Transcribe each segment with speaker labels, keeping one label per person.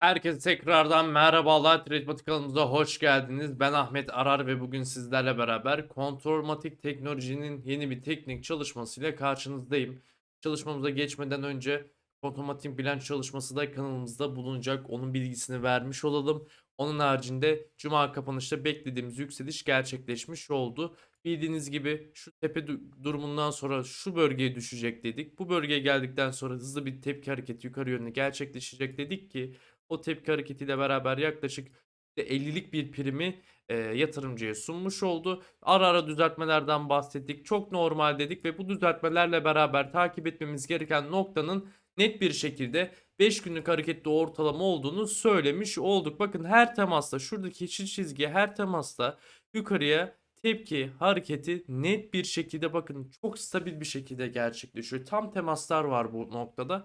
Speaker 1: Herkese tekrardan merhabalar. Trade kanalımıza hoş geldiniz. Ben Ahmet Arar ve bugün sizlerle beraber Kontrolmatik Teknoloji'nin yeni bir teknik çalışmasıyla karşınızdayım. Çalışmamıza geçmeden önce Kontrolmatik bilanç çalışması da kanalımızda bulunacak. Onun bilgisini vermiş olalım. Onun haricinde Cuma kapanışta beklediğimiz yükseliş gerçekleşmiş oldu. Bildiğiniz gibi şu tepe du- durumundan sonra şu bölgeye düşecek dedik. Bu bölgeye geldikten sonra hızlı bir tepki hareketi yukarı yönlü gerçekleşecek dedik ki o tepki hareketiyle beraber yaklaşık işte 50'lik bir primi e, yatırımcıya sunmuş oldu. Ara ara düzeltmelerden bahsettik. Çok normal dedik ve bu düzeltmelerle beraber takip etmemiz gereken noktanın net bir şekilde 5 günlük hareketli ortalama olduğunu söylemiş olduk. Bakın her temasta şuradaki yeşil çizgi her temasta yukarıya tepki hareketi net bir şekilde bakın çok stabil bir şekilde gerçekleşiyor. Tam temaslar var bu noktada.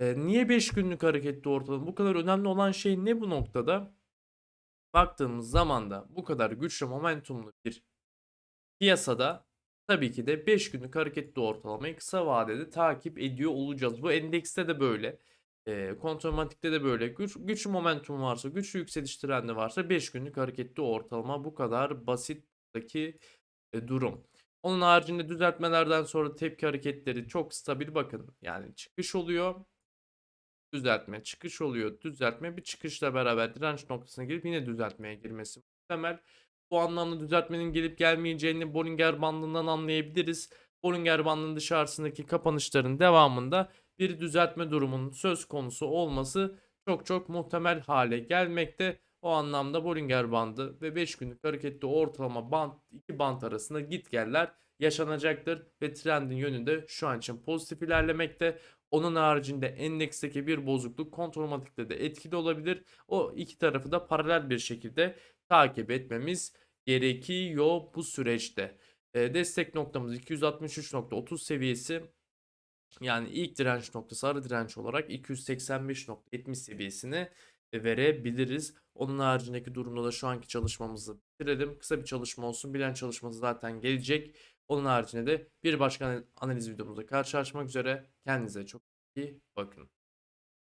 Speaker 1: Eee, niye 5 günlük hareketli ortalama? Bu kadar önemli olan şey ne bu noktada? Baktığımız zaman da bu kadar güçlü momentumlu bir piyasada tabii ki de 5 günlük hareketli ortalamayı kısa vadede takip ediyor olacağız. Bu endekste de böyle. Eee kontrolmatikte de böyle. Güç, güçlü momentum varsa, güçlü yükseliş trendi varsa 5 günlük hareketli ortalama bu kadar basit buradaki e, durum. Onun haricinde düzeltmelerden sonra tepki hareketleri çok stabil bakın. Yani çıkış oluyor düzeltme, çıkış oluyor, düzeltme. Bir çıkışla beraber direnç noktasına girip yine düzeltmeye girmesi muhtemel. Bu anlamda düzeltmenin gelip gelmeyeceğini Bollinger bandından anlayabiliriz. Bollinger bandının dışarısındaki kapanışların devamında bir düzeltme durumunun söz konusu olması çok çok muhtemel hale gelmekte. O anlamda Bollinger bandı ve 5 günlük hareketli ortalama band iki band arasında gitgeller yaşanacaktır ve trendin yönünde şu an için pozitif ilerlemekte. Onun haricinde endeksteki bir bozukluk kontrolmatikte de etkili olabilir. O iki tarafı da paralel bir şekilde takip etmemiz gerekiyor bu süreçte. Destek noktamız 263.30 seviyesi. Yani ilk direnç noktası ara direnç olarak 285.70 seviyesini verebiliriz. Onun haricindeki durumda da şu anki çalışmamızı bitirelim. Kısa bir çalışma olsun. Bilen çalışması zaten gelecek. Onun haricinde de bir başka analiz videomuzda karşılaşmak üzere. Kendinize çok iyi bakın.